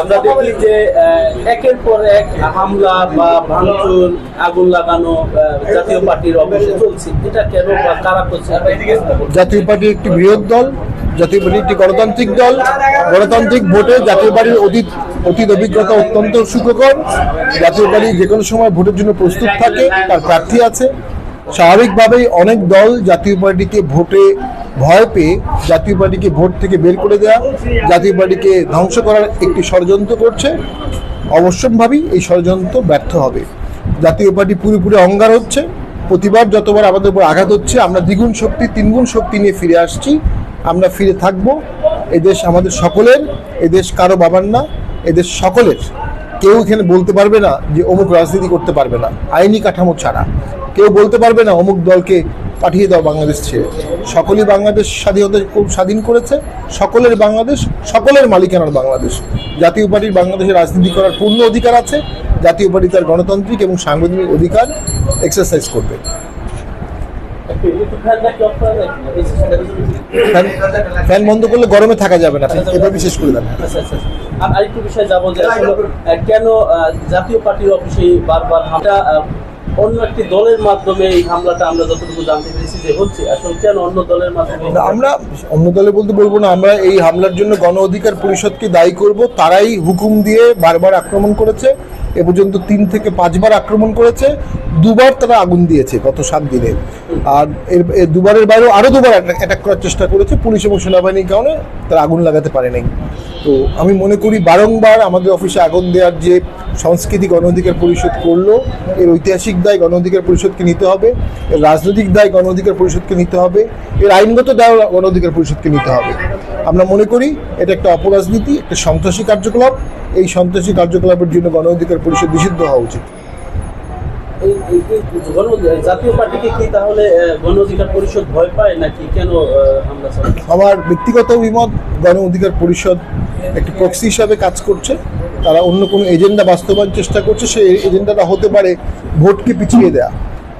আমরা দেখি যে একের পর এক হামলা বা ভাঙচুর, আগুন লাগানো জাতীয় পার্টির অফিসে চলছে। এটা কেন বা কারা করছে? জাতীয় পার্টি একটি বৃহৎ দল, জাতীয় পার্টি একটি গণতান্ত্রিক দল। গণতান্ত্রিক ভোটে জাতীয় পার্টির অতীত অতীত অভিজ্ঞতা অত্যন্ত সুখকর। জাতীয় পার্টি যে কোনো সময় ভোটের জন্য প্রস্তুত থাকে, তার প্রার্থী আছে। স্বাভাবিকভাবেই অনেক দল জাতীয় পার্টিকে ভোটে ভয় পেয়ে জাতীয় পার্টিকে ভোট থেকে বের করে দেওয়া জাতীয় পার্টিকে ধ্বংস করার একটি ষড়যন্ত্র করছে। অবশ্যম্ভাবী এই ষড়যন্ত্র ব্যর্থ হবে। জাতীয় পার্টি পুরোপুরি অঙ্গার হচ্ছে। প্রতিবার যতবার আমাদের উপর আঘাত হচ্ছে, আমরা দ্বিগুণ শক্তি, তিনগুণ শক্তি নিয়ে ফিরে আসছি। আমরা ফিরে থাকব। এদেশ আমাদের সকলের, এদেশ কারও বাবার না, এদেশ সকলের। কেউ এখানে বলতে পারবে না যে অমুক রাজনীতি করতে পারবে না। আইনি কাঠামো ছাড়া। কেউ বলতে পারবে না অমুক দলকে পাঠিয়ে দাও বাংলাদেশ ছেড়ে। সকলেই বাংলাদেশ স্বাধীনতা খুব স্বাধীন করেছে। সকলের বাংলাদেশ, সকলের মালিকানার বাংলাদেশ। জাতীয় পার্টির বাংলাদেশে রাজনীতি করার পূর্ণ অধিকার আছে। জাতীয় পার্টি তার গণতান্ত্রিক এবং সাংবিধানিক অধিকার এক্সারসাইজ করবে। ফ্যান বন্ধ করলে গরমে থাকা যাবে না। বিশেষ করে দেন। বিষয় যাব যে কেন জাতীয় পার্টির অফিসে বারবার হামলা অন্য একটি দলের মাধ্যমে এই হামলাটা আমরা যতটুকু জানতে পেরেছি যে হচ্ছে, আসলে কেন অন্য দলের মাধ্যমে আমরা অন্য দলে বলতে বলব না, আমরা এই হামলার জন্য গণ অধিকার পরিষদকে দায়ী করব, তারাই হুকুম দিয়ে বারবার আক্রমণ করেছে, এ পর্যন্ত তিন থেকে পাঁচবার আক্রমণ করেছে, দুবার তারা আগুন দিয়েছে গত সাত দিনে। আর এর দুবারের বাইরেও আরও দুবার অ্যাটাক করার চেষ্টা করেছে, পুলিশ এবং সেনাবাহিনীর কারণে তারা আগুন লাগাতে পারে নাই তো আমি মনে করি বারংবার আমাদের অফিসে আগুন দেওয়ার যে সংস্কৃতি গণ অধিকার পরিষদ করল, এর ঐতিহাসিক দায় গণ অধিকার পরিষদকে নিতে হবে, এর রাজনৈতিক দায় গণ অধিকার পরিষদকে নিতে হবে, এর আইনগত দায় গণ অধিকার পরিষদকে নিতে হবে। আমরা মনে করি এটা একটা অপরাজনীতি, একটা সন্ত্রাসী কার্যকলাপ, এই সন্ত্রাসী কার্যকলাপের জন্য গণ অধিকার পরিষদ নিষিদ্ধ হওয়া উচিত। আমার ব্যক্তিগত অভিমত, গণ অধিকার পরিষদ একটি প্রক্সি হিসাবে কাজ করছে। তারা অন্য কোনো এজেন্ডা বাস্তবায়ন চেষ্টা করছে, সেই এজেন্ডাটা হতে পারে ভোটকে পিছিয়ে দেয়া।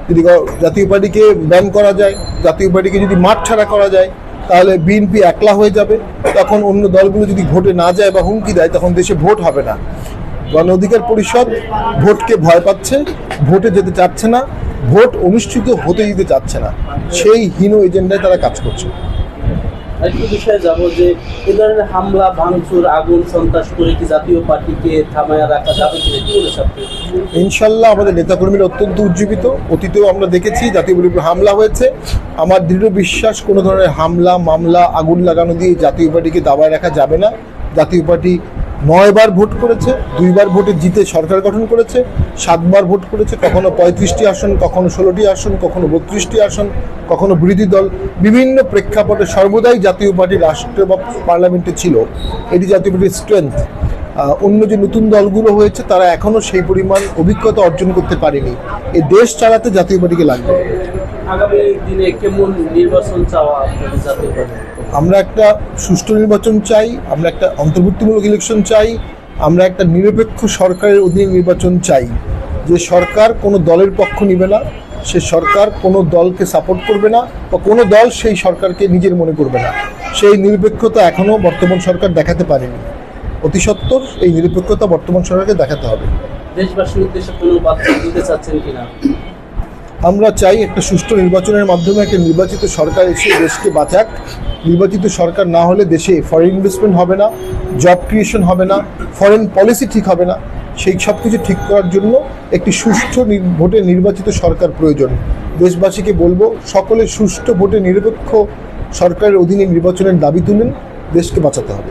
যদি জাতীয় পার্টিকে ব্যান করা যায়, জাতীয় পার্টিকে যদি মাঠ ছাড়া করা যায়, তাহলে বিএনপি একলা হয়ে যাবে। তখন অন্য দলগুলো যদি ভোটে না যায় বা হুমকি দেয়, তখন দেশে ভোট হবে না। গণ অধিকার পরিষদ ভোটকে ভয় পাচ্ছে ভোটে যেতে চাচ্ছে না ভোট অনুষ্ঠিত হতে দিতে চাচ্ছে না। সেই হীন এজেন্ডায় তারা কাজ করছে। আরেকটু বিষয়ে যাব যে এ ধরনের হামলা ভাঙচুর আগুন সন্ত্রাস করে কি জাতীয় পার্টিকে থামায় রাখা যাবে কিনা কি বলে ইনশাল্লাহ আমাদের নেতাকর্মীরা অত্যন্ত উজ্জীবিত। অতীতেও আমরা দেখেছি জাতীয় পার্টির হামলা হয়েছে। আমার দৃঢ় বিশ্বাস কোনো ধরনের হামলা মামলা আগুন লাগানো দিয়ে জাতীয় পার্টিকে দাবায় রাখা যাবে না। জাতীয় পার্টি নয়বার ভোট করেছে, দুইবার ভোটে জিতে সরকার গঠন করেছে, সাতবার ভোট করেছে, কখনো পঁয়ত্রিশটি আসন, কখনো ষোলোটি আসন, কখনো বত্রিশটি আসন, কখনো বিরোধী দল। বিভিন্ন প্রেক্ষাপটে সর্বদাই জাতীয় পার্টি রাষ্ট্র বা পার্লামেন্টে ছিল। এটি জাতীয় পার্টির স্ট্রেংথ অন্য যে নতুন দলগুলো হয়েছে, তারা এখনও সেই পরিমাণ অভিজ্ঞতা অর্জন করতে পারেনি। এই দেশ চালাতে জাতীয় পার্টিকে লাগবে। আগামী দিনে কেমন নির্বাচন চাওয়া জাতীয় পার্টি? আমরা একটা সুষ্ঠু নির্বাচন চাই, আমরা একটা অন্তর্ভুক্তিমূলক ইলেকশন চাই, আমরা একটা নিরপেক্ষ সরকারের অধীনে নির্বাচন চাই। যে সরকার কোনো দলের পক্ষ নিবে না, সে সরকার কোনো দলকে সাপোর্ট করবে না বা কোনো দল সেই সরকারকে নিজের মনে করবে না। সেই নিরপেক্ষতা এখনও বর্তমান সরকার দেখাতে পারেনি। অতি সত্বর এই নিরপেক্ষতা বর্তমান সরকারকে দেখাতে হবে। দেশবাসীর উদ্দেশ্যে কোনো বার্তা দিতে চাচ্ছেন কিনা? আমরা চাই একটা সুষ্ঠু নির্বাচনের মাধ্যমে একটা নির্বাচিত সরকার এসে দেশকে বাঁচাক। নির্বাচিত সরকার না হলে দেশে ফরেন ইনভেস্টমেন্ট হবে না জব ক্রিয়েশন হবে না ফরেন পলিসি ঠিক হবে না। সেই সব কিছু ঠিক করার জন্য একটি সুষ্ঠু ভোটে নির্বাচিত সরকার প্রয়োজন। দেশবাসীকে বলব, সকলে সুষ্ঠু ভোটে নিরপেক্ষ সরকারের অধীনে নির্বাচনের দাবি তুলেন, দেশকে বাঁচাতে হবে।